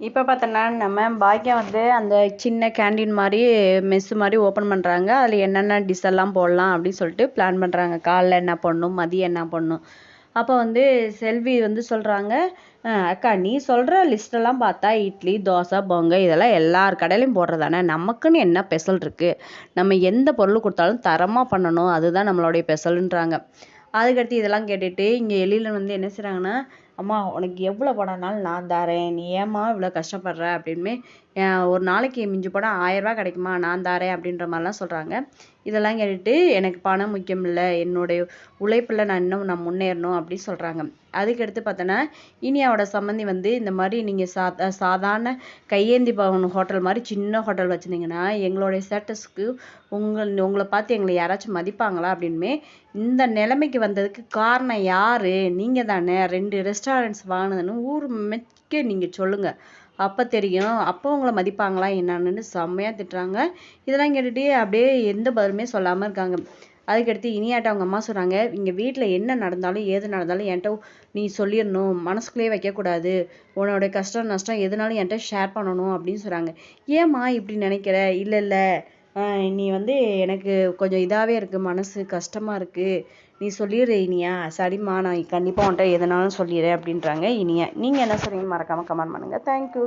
இப்போ பார்த்தோன்னா நம்ம பாக்கியம் வந்து அந்த சின்ன கேண்டீன் மாதிரி மெஸ்ஸு மாதிரி ஓப்பன் பண்ணுறாங்க அதில் என்னென்ன டிஷ் எல்லாம் போடலாம் அப்படின்னு சொல்லிட்டு பிளான் பண்ணுறாங்க காலைல என்ன பண்ணணும் மதியம் என்ன பண்ணும் அப்போ வந்து செல்வி வந்து சொல்கிறாங்க அக்கா நீ சொல்கிற லிஸ்ட்டெல்லாம் பார்த்தா இட்லி தோசை பொங்கல் இதெல்லாம் எல்லார் கடையிலையும் போடுறதானே? நமக்குன்னு என்ன ஸ்பெஷல் இருக்குது நம்ம எந்த பொருள் கொடுத்தாலும் தரமாக பண்ணணும். அதுதான் நம்மளுடைய ஸ்பெஷலுன்றாங்க அதுக்கடுத்து இதெல்லாம் கேட்டுட்டு இங்கே எழிலன் வந்து என்ன செய்கிறாங்கன்னா அம்மா உனக்கு எவ்வளோ பணம்னாலும் நான் தரேன். நீ ஏம்மா இவ்வளோ கஷ்டப்படுற? அப்படின்னு ஒரு நாளைக்கு மிஞ்சி போனால் ஆயிரரூபா கிடைக்குமா? நான் தரேன் அப்படின்ற மாதிரிலாம் சொல்கிறாங்க இதெல்லாம் கேட்டுட்டு எனக்கு பணம் முக்கியம் இல்லை என்னுடைய உழைப்பில் நான் இன்னும் நான் முன்னேறணும் அப்படின்னு சொல்கிறாங்க அதுக்கடுத்து பார்த்தோன்னா இனியாவோட சம்மந்தி வந்து இந்த மாதிரி நீங்கள் சா சாதாரண கையேந்தி பவன் ஹோட்டல் மாதிரி சின்ன ஹோட்டல் வச்சுருந்தீங்கன்னா எங்களுடைய ஸ்டேட்டஸ்க்கு உங்கள் உங்களை பார்த்து எங்களை யாராச்சும் மதிப்பாங்களா? அப்படின்மே இந்த நிலைமைக்கு வந்ததுக்கு காரணம் யார்? நீங்கள் தானே ரெண்டு ரெஸ்ட் ரெஸ்டாரண்ட்ஸ் வாங்கினதுன்னு ஊர் மெக்க நீங்கள் சொல்லுங்கள் அப்போ தெரியும். அப்போ உங்களை மதிப்பாங்களா என்னன்னு செம்மையாக திட்டுறாங்க. இதெல்லாம் கேட்டுகிட்டே அப்படியே எந்த பதிலுமே சொல்லாமல் இருக்காங்க. அதுக்கடுத்து இனியாட்ட அவங்க அம்மா சொல்கிறாங்க இங்கே வீட்டில் என்ன நடந்தாலும் ஏது நடந்தாலும் என்கிட்ட நீ சொல்லிடணும். மனசுக்குள்ளேயே வைக்கக்கூடாது. உன்னோட கஷ்டம் நஷ்டம் எதுனாலும் என்கிட்ட ஷேர் பண்ணணும் அப்படின்னு சொல்கிறாங்க ஏம்மா இப்படி நினைக்கிற? இல்லை இல்லை. நீ வந்து எனக்கு கொஞ்சம் இதாகவே இருக்குது மனசு கஷ்டமாக இருக்குது நீ சொல்லிடு இனியா. சரிம்மா நான் கண்டிப்பாக உன்கிட்ட எதுனாலும் சொல்லிடுறேன் அப்படின்றாங்க இனியா. நீங்கள் என்ன சொல்கிறீங்க மறக்காமல் கமெண்ட் பண்ணுங்கள் தேங்க்யூ